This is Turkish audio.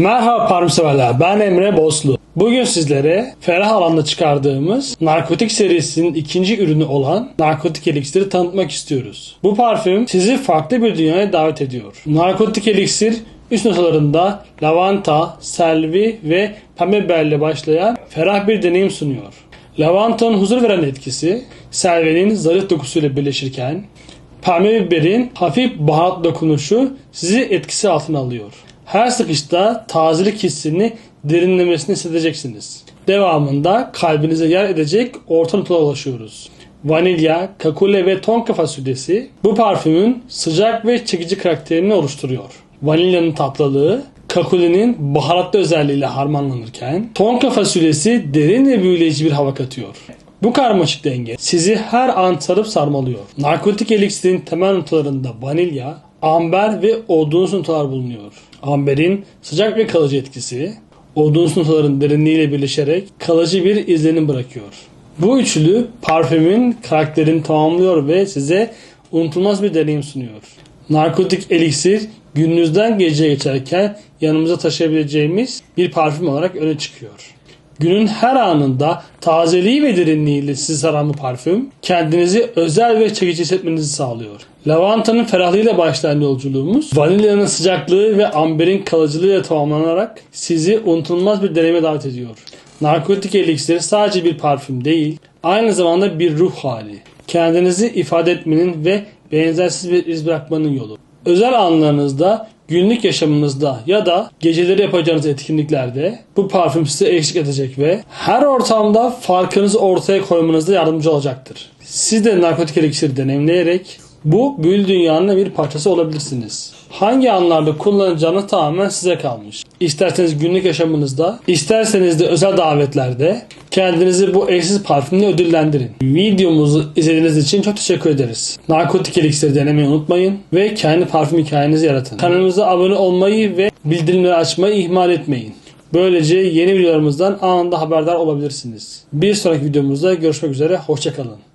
Merhaba parfüm severler, ben Emre Boslu. Bugün sizlere ferah alanda çıkardığımız narkotik serisinin ikinci ürünü olan narkotik eliksiri tanıtmak istiyoruz. Bu parfüm sizi farklı bir dünyaya davet ediyor. Narkotik eliksir üst notalarında lavanta, selvi ve pembe biberle başlayan ferah bir deneyim sunuyor. Lavantanın huzur veren etkisi, selvenin zarif dokusuyla birleşirken Pembe biberin hafif baharat dokunuşu sizi etkisi altına alıyor. Her sıkışta tazelik hissini derinlemesine hissedeceksiniz. Devamında kalbinize yer edecek orta notalara ulaşıyoruz. Vanilya, kakule ve tonka fasulyesi bu parfümün sıcak ve çekici karakterini oluşturuyor. Vanilyanın tatlılığı, kakulenin baharatlı özelliğiyle harmanlanırken tonka fasulyesi derin ve büyüleyici bir hava katıyor. Bu karmaşık denge sizi her an sarıp sarmalıyor. Narkotik eliksirin temel notalarında vanilya, amber ve odunsu notalar bulunuyor. Amberin sıcak ve kalıcı etkisi, odunsu notaların derinliğiyle birleşerek kalıcı bir izlenim bırakıyor. Bu üçlü parfümün karakterini tamamlıyor ve size unutulmaz bir deneyim sunuyor. Narkotik eliksir gününüzden geceye geçerken yanımıza taşıyabileceğimiz bir parfüm olarak öne çıkıyor. Günün her anında tazeliği ve derinliğiyle sizi saran bu parfüm kendinizi özel ve çekici hissetmenizi sağlıyor. Lavantanın ferahlığıyla başlayan yolculuğumuz vanilyanın sıcaklığı ve amberin kalıcılığıyla tamamlanarak sizi unutulmaz bir deneyime davet ediyor. Narkotik eliksir sadece bir parfüm değil, aynı zamanda bir ruh hali. Kendinizi ifade etmenin ve benzersiz bir iz bırakmanın yolu. Özel anlarınızda, günlük yaşamınızda ya da geceleri yapacağınız etkinliklerde bu parfüm size eşlik edecek ve her ortamda farkınızı ortaya koymanızda yardımcı olacaktır. Siz de narkotik eliksiri deneyimleyerek bu büyülü dünyanın bir parçası olabilirsiniz. Hangi anlarda kullanacağınız tamamen size kalmış. İsterseniz günlük yaşamınızda, isterseniz de özel davetlerde kendinizi bu eşsiz parfümle ödüllendirin. Videomuzu izlediğiniz için çok teşekkür ederiz. Narkotik eliksiri denemeyi unutmayın ve kendi parfüm hikayenizi yaratın. Kanalımıza abone olmayı ve bildirimleri açmayı ihmal etmeyin. Böylece yeni videolarımızdan anında haberdar olabilirsiniz. Bir sonraki videomuzda görüşmek üzere, hoşçakalın.